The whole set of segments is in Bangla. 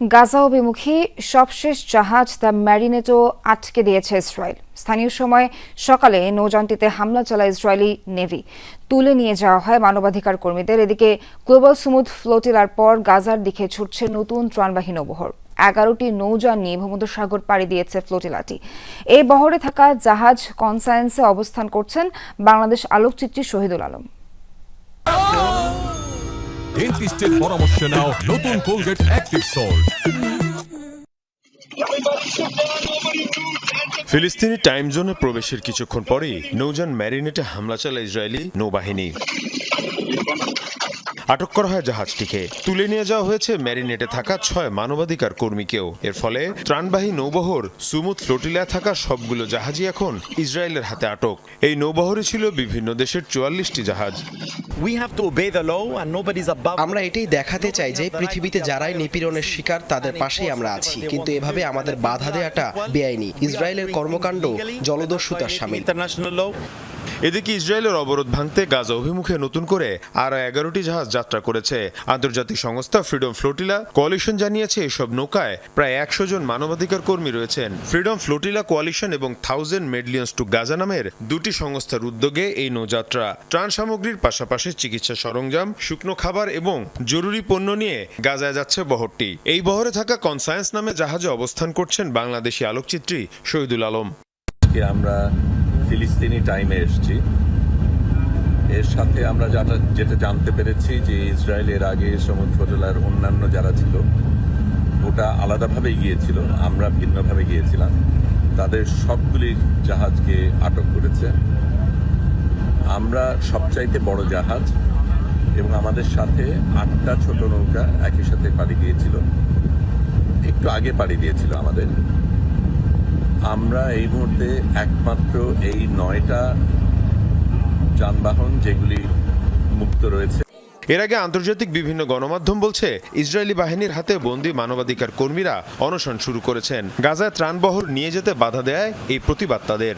গাজা অভিমুখী সবশেষ জাহাজ দ্য ম্যারিনেটো আটকে দিয়েছে ইসরায়েল। স্থানীয় সময় সকালে নৌযানটিতে হামলা চালায় ইসরায়েলি নেভি। তুলে নিয়ে যাওয়া হয় মানবাধিকার কর্মীদের। এদিকে গ্লোবাল সুমুদ ফ্লোটিলার পর গাজার দিকে ছুটছে নতুন ত্রাণবাহী নৌবহর। এগারোটি নৌযান নিয়ে ভূমধ্যসাগর পাড়ি দিয়েছে ফ্লোটিলাটি এই বহরে থাকা জাহাজ কনসায়েন্সে অবস্থান করছেন বাংলাদেশ আলোকচিত্রী শহীদুল আলম। ডেন্টিস্টের পরামর্শ নাও নতুন কোলগেট অ্যাক্টিভ সল্ট ফিলিস্তিনি টাইম জোনে প্রবেশের কিছুক্ষণ পরেই নৌযান ম্যারিনেটে হামলা চালায় ইসরায়েলি নৌবাহিনী। আটক করা হয় জাহাজটিকে। তুলে নিয়ে যাওয়া হয়েছে ম্যারিনেটে থাকা ছয় মানবাধিকার কর্মীকেও। এর ফলে ত্রাণবাহী নৌবহর সুমুদ ফ্লোটিলায় থাকা সবগুলো জাহাজই এখন ইসরায়েলের হাতে আটক। এই নৌবহরে ছিল বিভিন্ন দেশের চুয়াল্লিশটি জাহাজ। আমরা এটাই দেখাতে চাই যে পৃথিবীতে যারাই নিপীড়নের শিকার তাদের পাশেই আমরা আছি। কিন্তু এভাবে আমাদের বাধা দেয়াটা বেআইনি। ইসরায়েলের কর্মকাণ্ড জলদস্যুতার সামিল. এদিকে ইসরায়েলের অবরোধ ভাঙতে গাজা অভিমুখে নতুন করে আরও এগারোটি জাহাজ যাত্রা করেছে। আন্তর্জাতিক সংস্থা ফ্রিডম ফ্লোটিলা কোয়ালিশন জানিয়েছে, এসব নৌকায় প্রায় একশো জন মানবাধিকার কর্মী রয়েছেন। ফ্রিডম ফ্লোটিলা কোয়ালিশন এবং থাউজেন্ড মেডলিয়ন্স টু গাজা নামের দুটি সংস্থার উদ্যোগে এই নৌযাত্রা। ত্রাণ সামগ্রীর পাশাপাশি চিকিৎসা সরঞ্জাম, শুকনো খাবার এবং জরুরি পণ্য নিয়ে গাজায় যাচ্ছে বহরটি। এই বহরে থাকা কনসায়েন্স নামে জাহাজে অবস্থান করছেন বাংলাদেশি আলোকচিত্রী শহীদুল আলম। আমরা ফিলিস্তিনি টাইমে এসেছি। এর সাথে আমরা যেটা যেটা জানতে পেরেছি যে ইসরায়েলের আগে সমুদ্র জেলার অন্যান্য যারা ছিল, ওটা আলাদাভাবে গিয়েছিল, আমরা ভিন্নভাবে গিয়েছিলাম। তাদের সবগুলি জাহাজকে আটক করেছে। আমরা সবচাইতে বড় জাহাজ এবং আমাদের সাথে আটটা ছোট নৌকা একই সাথে পাড়ি দিয়েছিল। একটু আগে পাড়ি দিয়েছিল আমাদের। আমরা এই মুহূর্তে একমাত্র এই নয়টা যানবাহন যেগুলি মুক্ত রয়েছে। এর আগে আন্তর্জাতিক বিভিন্ন গণমাধ্যম বলছে, ইসরায়েলি বাহিনীর হাতে বন্দী মানবাধিকার কর্মীরা অনশন শুরু করেছেন। গাজায় ত্রাণবহর নিয়ে যেতে বাধা দেয় এই প্রতিবাদ তাদের।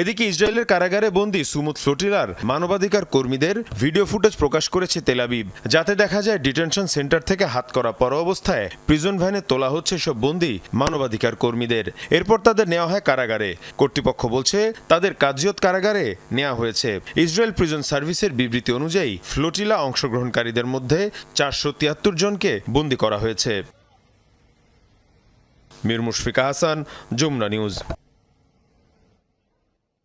এদিকে ইসরায়েলের কারাগারে বন্দি সুমুদ ফ্লোটিলার মানবাধিকার কর্মীদের ভিডিও ফুটেজ প্রকাশ করেছে তেলাবিব যাতে দেখা যায় ডিটেনশন সেন্টার থেকে হাত করা পর অবস্থায় প্রিজন ভ্যানে তোলা হচ্ছে সব বন্দি মানবাধিকার কর্মীদের। এরপর তাদের নেওয়া হয় কারাগারে। কর্তৃপক্ষ বলছে, তাদের কাজিয়ত কারাগারে নেওয়া হয়েছে। ইসরায়েল প্রিজন সার্ভিসের বিবৃতি অনুযায়ী ফ্লোটিলা অংশগ্রহণকারীদের মধ্যে চারশো তিয়াত্তর জনকে বন্দি করা হয়েছে। মীর মুশফিকা হাসান যমুনা নিউজ।